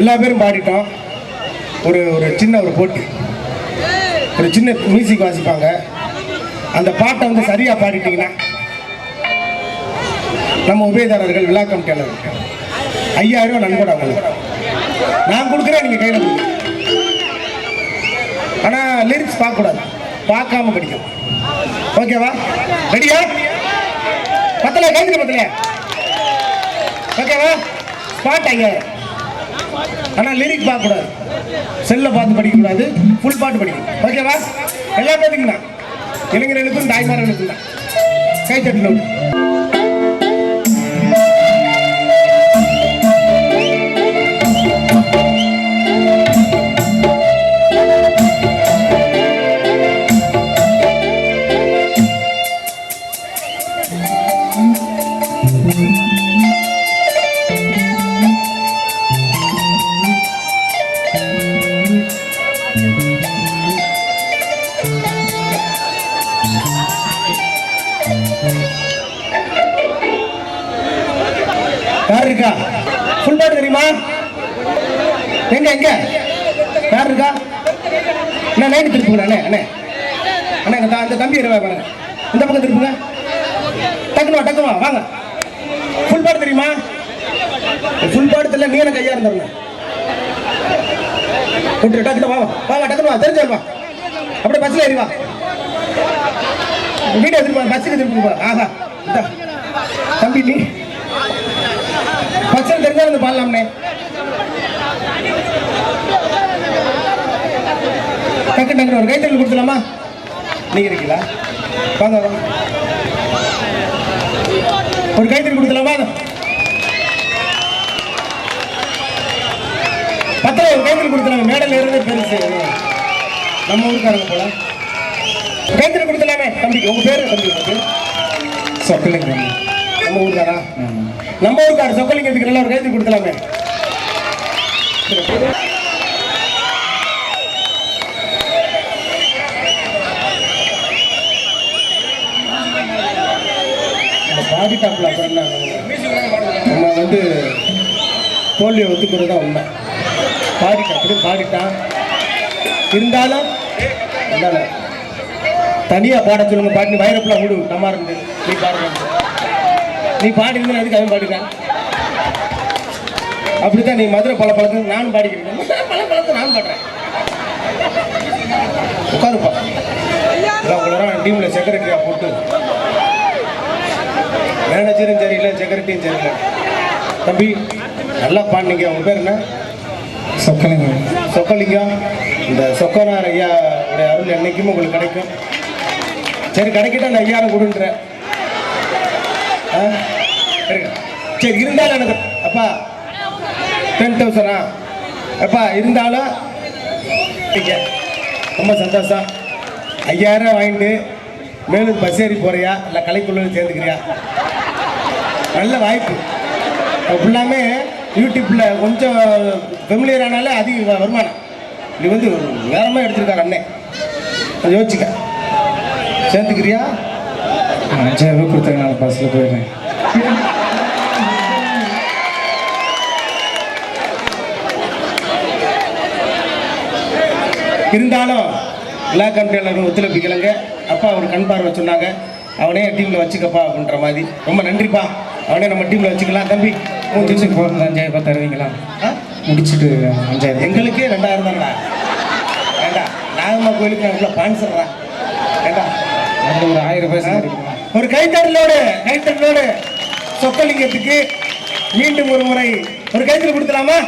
எல்லா பேரும் பாடிட்டோம். ஒரு ஒரு சின்ன ஒரு போட்டி. ஒரு சின்ன மியூசிக் வாசிப்பாங்க. அந்த பாட்டை வந்து சரியாக பாடிட்டீங்கன்னா நம்ம உபயதாரர்கள் விழா கமிட்டியாளர்கள் ஐயாயிரம் ரூபா நன்கொடை நான் கொடுக்குறேன் நீங்கள் கையில் கொடுங்க. ஆனால் லிரிக்ஸ் பார்க்கக்கூடாது. பார்க்காம படிக்கும் ஓகேவா? ரெடியா பத்தலையா? கைது பத்தலையா? ஓகேவா? ஸ்பாட் ஐயாயிரம் ஆனால் லிரிக் பார்க்கக்கூடாது. செல்லை பார்த்து படிக்கக்கூடாது ஃபுல் பாட்டு படிக்கணும். ஓகேவா எல்லா பேருக்கும் தான் இளைஞர்களுக்கும் தாய்மார்களுக்கும் தான். கை தட்டணும் யார் இருக்கா ஃபுல் பாட்டு தெரியுமா? எங்க எங்க? யார் இருக்கா அண்ணா நைட்டு திருப்புங்க அண்ணே அண்ணே. அண்ணே இந்த அந்த தம்பி இருவா பாருங்க இந்த பக்கம் திருப்புங்க டக்குனுவா வா வாங்க. ஃபுல் பாட்டு தெரியுமா? ஃபுல் பாட்டு தெரியல நீ எனக்கு கையா இருந்தவங்க கொண்டு டக்குனு வா வா. வா வா டக்குனு வா. தெரிஞ்சால் வா. அப்படியே பஸ்ல ஏறி வா. வீடியோ திரும்ப பஸ்ஸுக்கு திருப்பி போ ஆஹா. தம்பி நீ. பஸ்ஸில் தெரிஞ்சால் வந்து பாடலாம்னே. டக்கு டக்குனு ஒரு கைத்தறி கொடுத்துலாமா நீ இருக்கீங்களா? வாங்க வாங்க. ஒரு கைத்தறி கொடுத்துலாமா பத்திர ஒரு கைத்தறி கொடுத்துலாங்க மேடல் இருந்து பெருசு நம்ம ஊருக்காரங்க போல. கைத்தறி கொடுத்துலாமே தம்பிக்கு உங்க பேரு? தம்பி சொக்கலிங்க நம்ம ஊருக்காரா நம்ம ஊருக்கார சொக்கலிங்கத்துக்கு நல்லா ஒரு கைத்தறி கொடுத்துலாமே இந்த பாடிட்டாப்புல அப்புறம் நம்ம வந்து தோல்வியை ஒத்துக்கிறது தான் உண்மை. பாடிட்டா அப்படி பாடிட்டான் இருந்தாலும் இருந்தாலும் தனியாக பாட சொல்லுங்க பாட்டு வைரப்புல விடு நம்ம இருந்து. நீ பாடுற. நீ பாடிருந்தா அதுக்கு அவன் பாடிட்டான் அப்படித்தான் நீ மதுரை பல பழத்தை நானும் பாடிக்கிறேன். மதுரை பல பழத்தை நானும் பாடுறேன். உட்காருப்பா. எல்லாம் உங்களோட டீமில் செக்ரட்டரியாக போட்டு. மேனேஜரும் சரியில்லை செக்ரட்டரியும் சரியில்லை. தம்பி நல்லா பாடினீங்க. உங்க பேர் என்ன? சொக்கலிங்கம் சொக்கலிங்கம் இந்த சொக்கனார் ஐயா உடைய அருள் என்றைக்கும் உங்களுக்கு கிடைக்கும். சரி கிடைக்கிட்ட அந்த ஐயாயிரம் கொடுன்ற ஆ? சரி இருந்தாலும் எனக்கு அப்பா டென் தௌசண்டா அப்பா இருந்தாலும் ரொம்ப சந்தோஷம். ஐயாயிரம் வாங்கிட்டு மேலும் பஸ் ஏறி போறியா? இல்லை கலைக்குள்ள சேர்ந்துக்கிறியா? நல்ல வாய்ப்பு. ஃபுல்லாமே யூடியூப்பில் கொஞ்சம் ஃபெமிலியர் ஆனாலே அதிக வருமானம். இது வந்து வேறமாக எடுத்திருக்காரு அண்ணன் கொஞ்சம் யோசிச்சுக்க. சேர்த்துக்கிறியா அஞ்சாயிரம் ரூபாய் கொடுத்தாங்க நான் பஸ்ஸில் போயிடுறேன். இருந்தாலும் விழா கமிட்டியாளர்கள் ஒத்துழைப்பிக்கலங்க. அப்பா ஒரு கண் பார்வை சொன்னாங்க. அவனே டீமில் வச்சுக்கப்பா அப்படின்ற மாதிரி. ரொம்ப நன்றிப்பா. அவனே நம்ம டீமில் வச்சுக்கலாம். தம்பி. மூணு முடிச்சு போகிறது அஞ்சாயிரம் ரூபாய் தருவீங்களா முடிச்சுட்டு அஞ்சாயிரம் எங்களுக்கே ரெண்டாயிரம் தான்டா? வேண்டா. நாகம்மா கோயிலுக்கு நான் இவ்வளோ பான்சர்றா வேண்டா. அதில் ஒரு ஆயிரம் ரூபாய் சம்பாதிக்கலாம் ஒரு கைத்தறலோடு கைத்தறலோடு சொக்கலிங்கத்துக்கு மீண்டும் ஒரு முறை. ஒரு கைத்தறி கொடுத்துலாமா